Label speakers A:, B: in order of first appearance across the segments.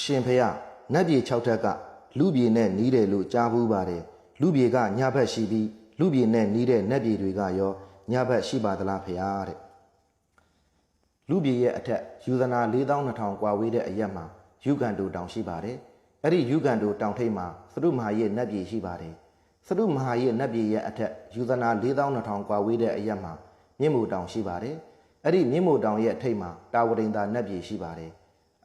A: အရှင်ဖယားနတ်ပြည်6ထက်ကလူပြည်နဲ့နီးတယ်လို့ကြားဘူးပါတယ်လူပြည်ကညဘက်ရှိပြီးလူပြည်နဲ့နီးတဲ့နတ်ပြည်တွေကရောညဘက်ရှိပါသလားဖယားတဲ့လူပြည်ရဲ့အထက်ယူဇနာ4200ကွာဝေးတဲ့အရက်မှာယူကန်တူတောင်ရှိပါတယ်အဲ့ဒီယူကန်တူတောင်ထိပ်မှာသရုမဟာရဲ့နတ်ပြည်ရှိပါတယ်သရုမဟာရဲ့နတ်ပြည်ရဲ့အထက်ယူဇနာ4200ကွာဝေးတဲ့အရက်မှာမြင့်မူတောင်ရှိပါတယ်အဲ့ဒီမြင့်မူတောင်ရဲ့ထိပ်မှာတာဝရိန်သာနတ်ပြည်ရှိပါတယ်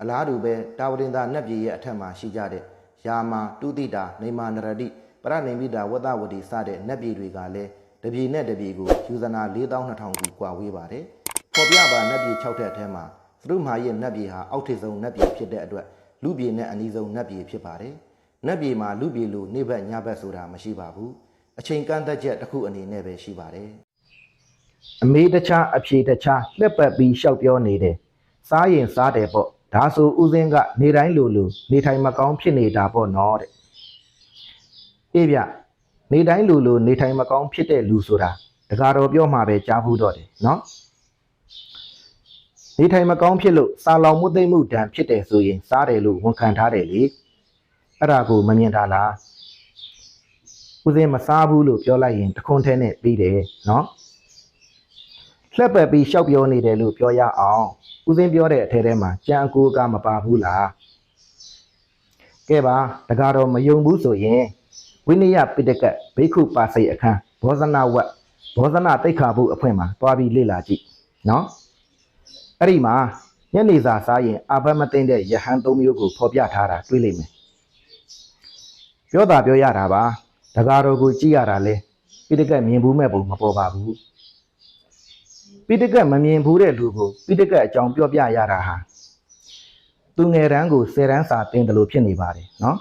A: အလားတူပဲတာဝရင်သာနတ်ပြည်ရဲ့အထက်မှာရှိကြတဲ့ယာမာတုတိတာနေမာနရတိပရဏိမိတာဝတ္တဝတိစတဲ့နတ်ပြည်တွေကလည်းတပြည်နဲ့တပြည်ကိုယူဇနာ4200ကူကွာဝေးပါတယ်။ပေါ်ပြပါနတ်ပြည်6ထက်အထက်မှာသရုမာရဲ့နတ်ပြည်ဟာအောက်ထစ်ဆုံးနတ်ပြည်ဖြစ်တဲ့အတွက်လူပြည်နဲ့အနီးဆုံးနတ်ပြည်ဖြစ်ပါတယ်။နတ်ပြည်မှာလူပြည်လိုနေဘက်ညဘက်ဆိုတာမရှိပါဘူး။အချိန်ကန့်သက်ချက်တစ်ခုအနေနဲ့ပဲရှိပါတယ်။
B: အမေတခြားအဖြေတခြားလက်ပတ်ပြီးရှောက်ပြောနေတယ်စားရင်စားတယ်ပေါ့ ဒါဆိုဥစဉ်ကနေတိုင်းလိုလိုနေထိုင်မကောင်းဖြစ်နေတာပေါ့နော်တဲ့အေးဗျနေတိုင်းလိုလိုနေထိုင်မကောင်းဖြစ်တဲ့လူဆိုတာတကားတော်ပြောမှပဲကြားဘူးတော့တယ်နော်နေထိုင်မကောင်းဖြစ်လို့စာလောင်မှုသိမ့်မှုဒဏ်ဖြစ်တယ်ဆိုရင်စားတယ်လို့ဝန်ခံထားတယ်လေအဲ့ဒါကိုမမြင်တာလားဥစဉ်မစားဘူးလို့ပြောလိုက်ရင်တခွန်းထဲနဲ့ပြီးတယ်နော် လှက်ပက်ပြီးရှောက်ပြောနေတယ်လို့ပြောရအောင်ဦးစင်းပြောတဲ့အထဲထဲမှာကြံအကူကမပါဘူးလားကဲပါတကားတော့မယုံဘူးဆိုရင်ဝိနည်းပိတကတ်ဘိက္ခုပါစိတ်အခန်းဘောဇနဝတ်ဘောဇနတိတ်ခါဘုအဖွင့်မှာတွားပြီးလေ့လာကြည့်နော်အဲ့ဒီမှာညနေစာစားရင်အဘမသိမ့်တဲ့ယဟန်သုံးမျိုးကိုဖော်ပြထားတာတွေ့လိမ့်မယ်ပြောတာပြောရတာပါတကားတော်ကိုကြည့်ရတာလဲပိတကတ်မြင်ဘူးမဲ့ပုံမပေါ်ပါဘူး ပိဋကတ်မမြင်ဘူးတဲ့လူကိုပိဋကတ်အကြောင်းပြောပြရတာဟာသူငယ်တန်းကိုဆယ်တန်းစာတင်တယ်လို့ဖြစ်နေပါတယ်နော်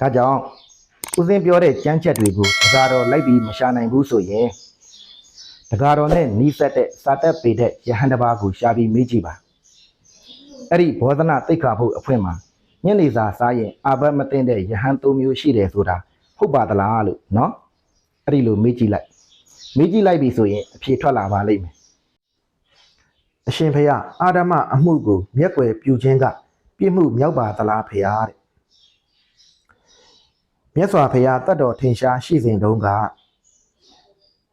B: ဒါကြောင့်ဦးစင်းပြောတဲ့ကြမ်းချက်တွေကိုတကားတော်လိုက်ပြီးမရှာနိုင်ဘူးဆိုရင်တကားတော်နဲ့နီးစပ်တဲ့စာတက်ပေတဲ့ယဟန်တစ်ပါးကိုရှာပြီးမေးကြည့်ပါအဲ့ဒီဘောဓနာတိတ်ခါဖို့အဖွင့်မှာညနေစာစားရင်အာဘတ်မသိတဲ့ယဟန်သုံးမျိုးရှိတယ်ဆိုတာဟုတ်ပါသလားလို့နော်အဲ့ဒီလိုမေးကြည့်လိုက် မေးကြည့်လိုက်ပြီဆိုရင်အဖြေထွက်လာပါလိမ့်မယ်အရှင်ဖေယအာဓမအမှုကိုမျက်ွယ်ပြူခြင်းကပြစ်မှုမြောက်ပါသလားဖေယတဲ့မြတ်စွာဘုရားတတ်တော်ထင်ရှားရှိစဉ်တုန်းက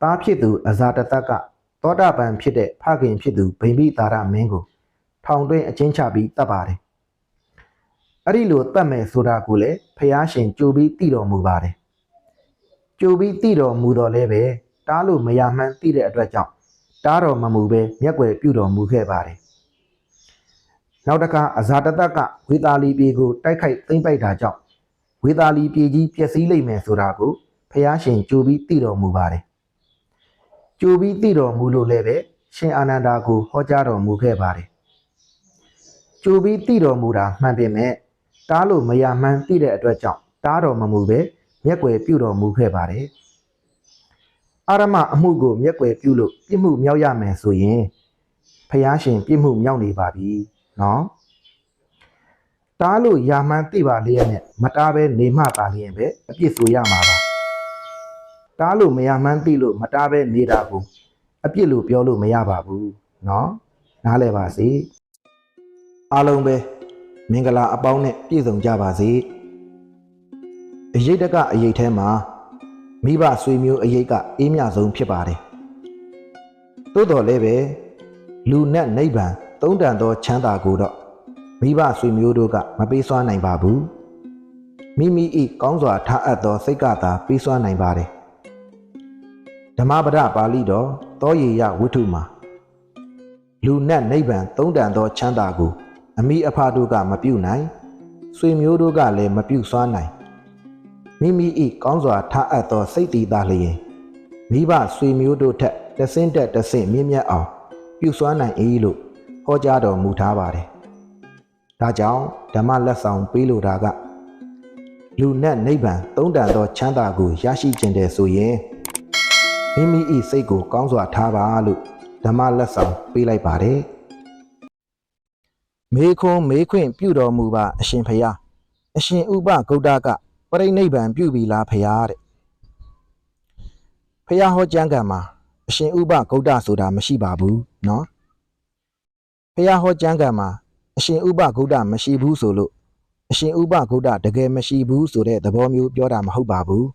B: သားဖြစ်သူအဇာတတကသောတာပန်ဖြစ်တဲ့ဖခင်ဖြစ်သူဗိမ္ပိတာရမင်းကို ထောင်တွင်းအချင်းချပြီးတတ်ပါတယ်အဲ့ဒီလိုတတ်မယ်ဆိုတာကိုလည်းဖះရှင်ကြိုပြီးသိတော်မူပါတယ်ကြိုပြီးသိတော်မူတော်လဲပဲ တားလို့မရမှန်းသိတဲ့အတွက်ကြောင့်တားတော်မမူပဲမျက်ွယ်ပြုတော်မူခဲ့ပါတယ်နောက်တစ်ခါအဇာတတကဝေတာလီပြည်ကိုတိုက်ခိုက်သိမ်းပိုက်တာကြောင့်ဝေတာလီပြည်ကြီးပျက်စီးလိမ့်မယ်ဆိုတာကိုဖះရှင်ကြိုပြီးသိတော်မူပါတယ်ကြိုပြီးသိတော်မူလို့လည်းပဲရှင်အာနန္ဒာကိုဟောကြားတော်မူခဲ့ပါတယ်ကြိုပြီးသိတော်မူတာမှန်ပေမဲ့တားလို့မရမှန်းသိတဲ့အတွက်ကြောင့်တားတော်မမူပဲမျက်ွယ်ပြုတော်မူခဲ့ပါတယ် အာရမအမှုကိုမျက်ွယ်ပြုလို့ပြစ်မှုမြောက်ရမယ်ဆိုရင်ဖះရှင်ပြစ်မှုမြောက်နေပါပြီနော်တားလို့ယာမှန်းသိပါလျက်နဲ့မတားပဲနေမှပါလျင်ပဲအပြစ်ဆိုရမှာပါတားလို့မယာမှန်းသိလို့မတားပဲနေတာကိုအပြစ်လို့ပြောလို့မရပါဘူးနော်နားလဲပါစေအားလုံးပဲမင်္ဂလာအပေါင်းနဲ့ပြည့်စုံကြပါစေအရေးတကအရေးထဲမှာ မိဘဆွေမျိုးအရေးကအေးမြဆုံးဖြစ်ပါတယ်။သို့တော်လည်းပဲလူနဲ့နိဗ္ဗာန်သုံးတန်သောချမ်းသာကိုတော့မိဘဆွေမျိုးတို့ကမပေးစွမ်းနိုင်ပါဘူး။မိမိ၏ကောင်းစွာထားအပ်သောစိတ်ကသာပေးစွမ်းနိုင်ပါတယ်။ဓမ္မပဒပါဠိတော်သောရေယဝိထုမှာလူနဲ့နိဗ္ဗာန်သုံးတန်သောချမ်းသာကို အမိအဖတို့ကမပြုနိုင်ဆွေမျိုးတို့ကလည်းမပြုစွမ်းနိုင် မိမိ၏ကောင်းစွာထားအပ်သောစိတ်တည်သားလျင်မိဘဆွေမျိုးတို့ထက်တဆင့်တက်တဆင့်မြင့်မြတ်အောင်ပြုစွမ်းနိုင်၏လို့ဟောကြားတော်မူထားပါတယ်။ဒါကြောင့်ဓမ္မလက်ဆောင်ပေးလိုတာကလူနဲ့နိဗ္ဗာန်သုံးတန်သောချမ်းသာကိုရရှိခြင်းတဲ့ဆိုရင်မိမိ၏စိတ်ကိုကောင်းစွာထားပါလို့ဓမ္မလက်ဆောင်ပေးလိုက်ပါတယ်။မေခွန်းမေခွင့်ပြုတော်မူပါအရှင်ဖျားအရှင်ဥပဂௌတက ပရိနိဗ္ဗာန်ပြုပြီလားဖရာတဲ့ဖရာဟောကျမ်းကံမှာအရှင်ဥပဂௌတဆိုတာမရှိပါဘူးเนาะဖရာဟောကျမ်းကံမှာ အရှင်ဥပဂုဒ္ဒမရှိဘူးဆိုလို့အရှင်ဥပဂုဒ္ဒတကယ်မရှိဘူးဆိုတဲ့သဘောမျိုးပြောတာမဟုတ်ပါဘူး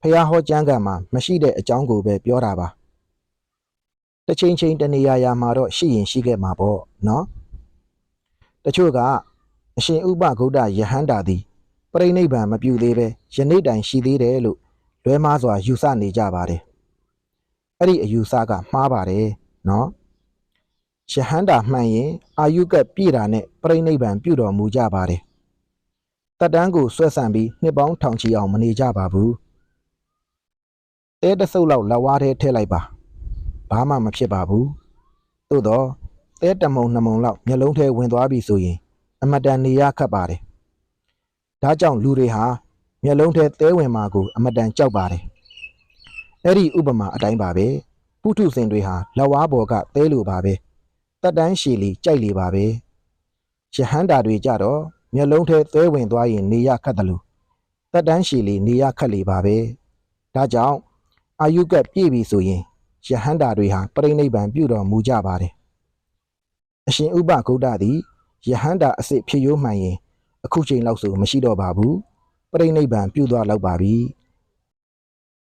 B: ဖះဟောကျမ်းကမှာမရှိတဲ့အကြောင်းကိုပဲပြောတာပါတစ်ချိန်ချိန်တနေရာရာမှာတော့ရှိရင်ရှိခဲ့မှာပေါ့နော်တချို့ကအရှင်ဥပဂုဒ္ဒယဟန္တာသည် ပြိဋိဘံမပြုသေးပဲယနေ့တိုင်ရှိသေးတယ်လို့လွဲမားစွာယူဆနေကြပါတယ်အဲ့ဒီအယူဆကမှားပါတယ်နော်ယဟန္တာမှန်ရင်အာယုကပြည့်တာနဲ့ပြိဋိဘံပြုတော်မူကြပါတယ်တတ်တန်းကိုဆွဲဆန့်ပြီးနှစ်ပေါင်းထောင်ချီအောင်မနေကြပါဘူးတဲတစ်စုပ်လောက်လက်ဝါးထဲထည့်လိုက်ပါဘာမှမဖြစ်ပါဘူးသို့တော့တဲတမုံနှမုံလောက်မျက်လုံးထဲဝင်သွားပြီဆိုရင် အမတန်နေရခတ်ပါတယ် ဒါကြောင့်လူတွေဟာမျက်လုံးထဲသဲဝင်မှာကိုအမတန်ကြောက်ပါတယ်အဲ့ဒီဥပမာအတိုင်းပါပဲပုထုဇဉ်တွေဟာလက်ဝါးပေါ်ကသဲလိုပါပဲတက်တန်းရှည်လီကြိုက်လေပါပဲရဟန္တာတွေကြတော့မျက်လုံးထဲသဲဝင်သွားရင်နေရခတ်တယ်လို့တက်တန်းရှည်လီနေရခတ်လေပါပဲဒါကြောင့်အာယုကပြည့်ပြီဆိုရင်ယဟန္တာတွေဟာပြိဋိဘံပြုတော်မူကြပါတယ်အရှင်ဥပဂုဒ္ဒသည်ယဟန္တာအစစ်ဖြစ်ရိုးမှန်ရင် အခုချိန်လောက်ဆိုမရှိတော့ပါဘူးပြိဋိဘံပြုသွားလောက်ပါပြီ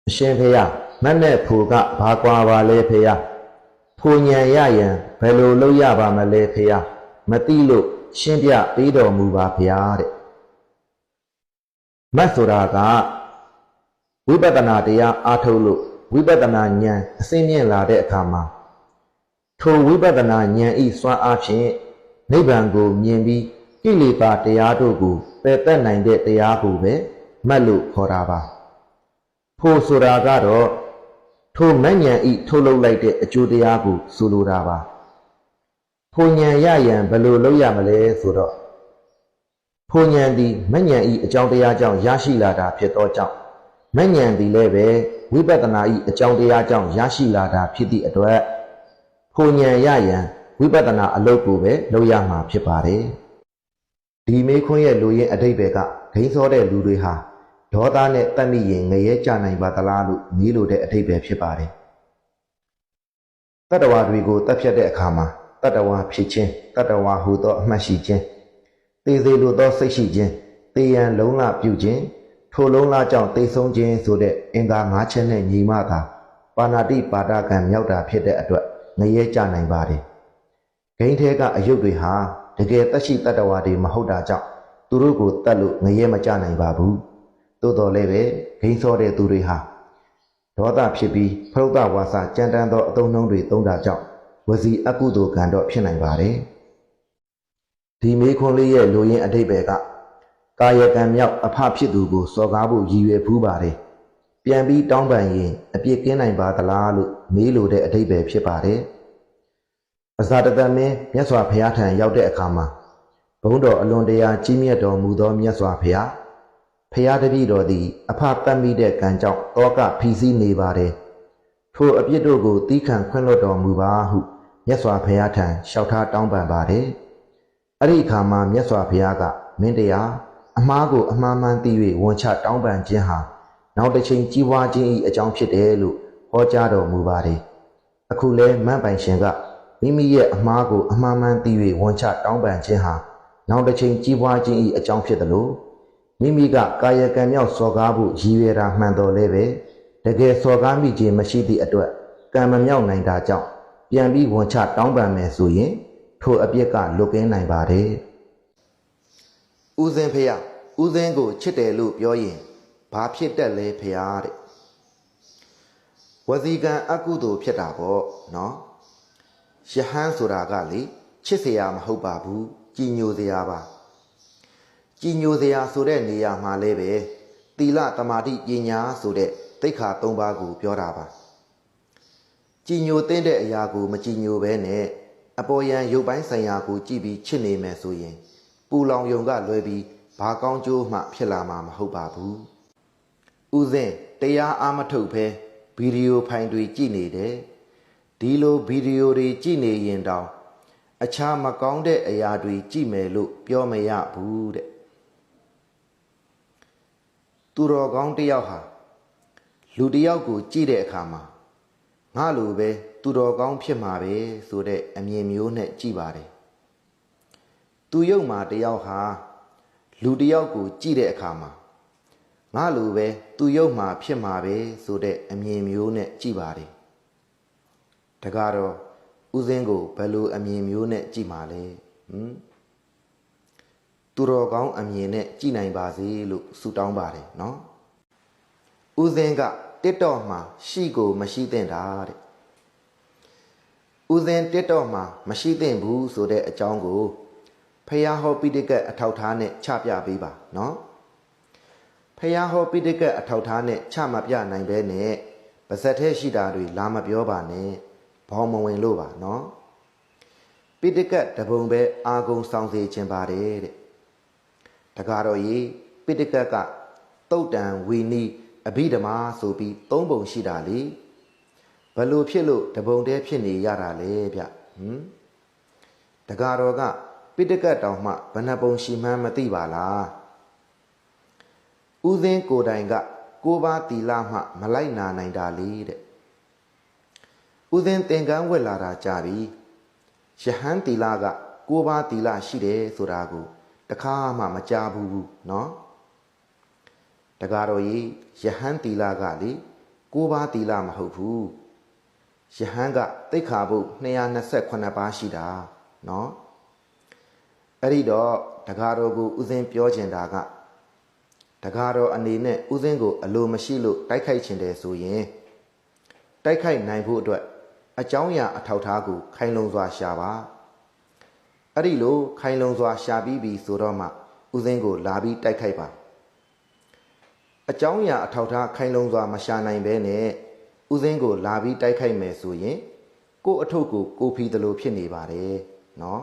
A: အရှင်ဖေယမက်နဲ့ဖိုကဘာကွာပါလဲဖေယဖိုညံရယံဘယ်လိုလုပ်ရပါမလဲဖေယမသိလို့ရှင်းပြပေးတော်မူပါဖေယတဲ့မက်ဆိုတာကဝိပဿနာတရားအားထုတ်လို့ဝိပဿနာဉာဏ်အစင်းမြင့်လာတဲ့အခါမှာထိုဝိပဿနာဉာဏ်ဤစွမ်းအားဖြင့်နိဗ္ဗာန်ကိုမြင်ပြီး ကိလေသာတရားတို့ကိုပယ်တတ်နိုင်တဲ့တရားကိုပဲမက်လို့ခေါ်တာပါဖို့ဆိုတာကတော့ထိုမဉ္ဇဉ်ဤထုတ်လုပ်လိုက်တဲ့အကျိုးတရားကိုဆိုလိုတာပါဖို့ဉဏ်ရရန်ဘယ်လိုလုပ်ရမလဲဆိုတော့ဖို့ဉဏ်သည်မဉ္ဇဉ်ဤအကြောင်းတရားကြောင့်ရရှိလာတာဖြစ်သောကြောင့်မဉ္ဇဉ်သည်လည်းပဲဝိပဿနာဤအကြောင်းတရားကြောင့်ရရှိလာတာဖြစ်သည့်အတွက်ဖို့ဉဏ်ရရန်ဝိပဿနာအလုပ်ကိုပဲလုပ်ရမှာဖြစ်ပါတယ် ဒီမေခွန်းရဲ့လူရင်းအတိတ်ပဲကဂိမ်းစောတဲ့လူတွေဟာဒေါသနဲ့တတ်မိရင်ငရဲကြနိုင်ပါသလားလို့မေးလို့တဲ့အထိပ္ပယ်ဖြစ်ပါတယ်တတ္တဝါတွေကိုတတ်ဖြတ်တဲ့အခါမှာတတ္တဝါဖြစ်ခြင်းတတ္တဝါဟူသောအမှတ်ရှိခြင်းသေသေးလိုသောစိတ်ရှိခြင်းသေရန်လုံးလပြုခြင်းထိုလုံးလကြောင့်သိဆုံးခြင်းဆိုတဲ့အင်္ဂါ၅ချက်နဲ့ညီမသာပါဏာတိပါဒကံမြောက်တာဖြစ်တဲ့အတွက်ငရဲကြနိုင်ပါတယ်ဂိမ်းထဲကအယုတ်တွေဟာ တကယ်တက်ရှိတတ္တဝါတွေမဟုတ်တာကြောင့်သူတို့ကိုတတ်လို့ငရဲမကြနိုင်ပါဘူးသို့တော်လည်းပဲဂိမ်းစောတဲ့သူတွေဟာဒေါသဖြစ်ပြီးဖရုဒ္ဒဝါစာကြမ်းတမ်းသောအသုံးနှုန်းတွေသုံးတာကြောင့်ဝစီအကုသိုလ်ကံတော့ဖြစ်နိုင်ပါတယ်ဒီမေခွန်းလေးရဲ့လူရင်းအတိတ်ပဲကကာယကံမြောက်အဖဖြစ်သူကိုစော်ကားဖို့ရည်ရွယ်ဖူးပါတယ်ပြန်ပြီးတောင်းပန်ရင်အပြစ်ကင်းနိုင်ပါသလားလို့မေးလိုတဲ့အတိတ်ပဲဖြစ်ပါတယ် အဇာတတမင်းမြတ်စွာဘုရားထံရောက်တဲ့အခါမှာဘုန်းတော်အလွန်တရာကြီးမြတ်တော်မူသောမြတ်စွာဘုရားဖျားတပည့်တော်သည်အဖတတ်မိတဲ့ကံကြောင့်တောကဖီစီးနေပါတယ်ထိုအပြစ်တို့ကိုတီးခံခွင့်လွှတ်တော်မူပါဟုမြတ်စွာဘုရားထံလျှောက်ထားတောင်းပန်ပါတယ်အဲ့ဒီအခါမှာမြတ်စွာဘုရားကမင်းတရားအမားကိုအမှားမှန်သိ၍ဝန်ချတောင်းပန်ခြင်းဟာနောက်တစ်ချိန်ကြီးပွားခြင်း၏အကြောင်းဖြစ်တယ်လို့ဟောကြားတော်မူပါတယ်အခုလဲမန့်ပိုင်ရှင်က မိမိရဲ့အမားကိုအမှားမှန်သိ၍ဝန်ချတောင်းပန်ခြင်းဟာနောက်တစ်ချိန်ကြီးပွားခြင်း၏အကြောင်းဖြစ်တယ်လို့မိမိကကာယကံမြောက်စော်ကားဖို့ရည်ရွယ်တာမှန်တော်လဲပဲတကယ်စော်ကားမိခြင်းမရှိသည့်အတွက်ကံမမြောက်နိုင်တာကြောင့်ပြန်ပြီးဝန်ချတောင်းပန်မယ်ဆိုရင်ထိုအပြစ်ကလွတ်ကင်းနိုင်ပါတယ်။ဦးစင်းဖေယဦးစင်းကိုချစ်တယ်လို့ပြောရင်ဘာဖြစ်တတ်လဲဖေယတဲ့။ဝစီကံအကုသိုလ်ဖြစ်တာပေါ့နော်။ ယဟန်ဆိုတာကလေချစ်စရာမဟုတ်ပါဘူးကြည်ညိုစရာပါကြည်ညိုစရာဆိုတဲ့နေရာမှာလဲပဲသီလတမာတိပညာဆိုတဲ့သိက္ခာ၃ပါးကိုပြောတာပါကြည်ညိုတဲ့အရာကို မကြည်ညိုဘဲနဲ့အပေါ်ယံရုပ်ပိုင်းဆိုင်ရာကိုကြည်ပြီးချစ်နေမယ်ဆိုရင် ပူလောင်ယုံကလွယ်ပြီးဘာကောင်းကျိုးမှ ဖြစ်လာမှာမဟုတ်ပါဘူးဥစဉ်တရားအားမထုတ်ဘဲဗီဒီယိုဖိုင်တွေကြည့်နေတယ် ဒီလိုဗီဒီယိုတွေကြည့်နေရင်တောင်အခြားမကောင်းတဲ့အရာတွေကြည့်မယ်လို့ပြောမရဘူးတဲ့သူတော်ကောင်းတစ်ယောက်ဟာလူတစ်ယောက်ကိုကြည့်တဲ့အခါမှာငါလိုပဲသူတော်ကောင်းဖြစ်မှာပဲဆိုတဲ့အမြင်မျိုးနဲ့ကြည့်ပါတယ်သူယုတ်မှာတယောက်ဟာလူတယောက်ကိုကြည့်တဲ့အခါမှာငါလိုပဲသူယုတ်မှာဖြစ်မှာပဲဆိုတဲ့အမြင်မျိုးနဲ့ကြည့်ပါတယ် တကားတော့ဥစဉ်ကိုဘယ်လိုအမြင်မျိုးနဲ့ကြည့်မှာလဲဟမ်သူတော်ကောင်းအမြင်နဲ့ကြည့်နိုင်ပါစေလို့ဆုတောင်းပါတယ်နော်ဥစဉ်ကတစ်တော့မှာရှိကိုမရှိသင့်တာတဲ့ဥစဉ်တစ်တော့မှာမရှိသင့်ဘူးဆိုတဲ့အကြောင်းကိုဖះဟောပိဋကအထောက်ထားနဲ့ချပြပေးပါနော်ဖះဟောပိဋကအထောက်ထားနဲ့ချမပြနိုင်ပဲနဲ့ပါဇက်ထဲရှိတာတွေလာမပြောပါနဲ့ ဘောင်းမဝင်လို့ပါနော်ပိဋကတပုံပဲအာကုံဆောင်စေခြင်းပါတယ်တဲ့တကားတော့ရေပိဋကကတုတ်တန်ဝီနီအဘိဓမ္မာဆိုပြီးသုံးပုံရှိတာလေဘလို့ဖြစ်လို့တပုံတည်းဖြစ်နေရတာလေဗျဟမ်တကားတော့ကပိဋကတောင်မှဘဏ္ဍပုံရှိမှန်းမသိပါလားဥစဉ်ကိုယ်တိုင်ကကိုးပါးတီလာမှ မလိုက်နာနိုင်တာလေတဲ့ ဥစဉ်သင်္ကန်းဝက်လာတာကြပြီယဟန်တီလာကကိုးပါးတီလာရှိတယ်ဆိုတာကိုတခါမှမကြားဘူးဘူးနော်တကားတော့ရေယဟန်တီလာကလေကိုးပါးတီလာမဟုတ်ဘူးယဟန်ကတိတ်ခါဖို့228ပါးရှိတာနော်အဲ့ဒီတော့တကားတော်ကိုဥစဉ်ပြောချင်တာကတကားတော်အနေနဲ့ဥစဉ်ကိုအလိုမရှိလို့တိုက်ခိုက်ချင်တယ်ဆိုရင်တိုက်ခိုက်နိုင်ဖို့အတွက် အကြောင်းအရာအထောက်အထားကိုခိုင်လုံစွာရှာပါအဲ့ဒီလိုခိုင်လုံစွာရှာပြီးပြီဆိုတော့မှဥစဉ်ကိုလာပြီးတိုက်ခိုက်ပါအကြောင်းအရာအထောက်အထားခိုင်လုံစွာမရှာနိုင်ဘဲနဲ့ဥစဉ်ကိုလာပြီးတိုက်ခိုက်မယ်ဆိုရင်ကို့အထုပ်ကိုကိုဖီသလိုဖြစ်နေပါတယ်နော်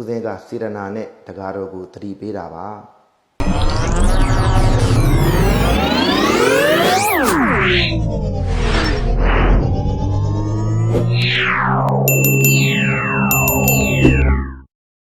A: ဥစဉ်ကစေရနာနဲ့တကားတော်ကိုသတိပေးတာပါ
C: Yeah.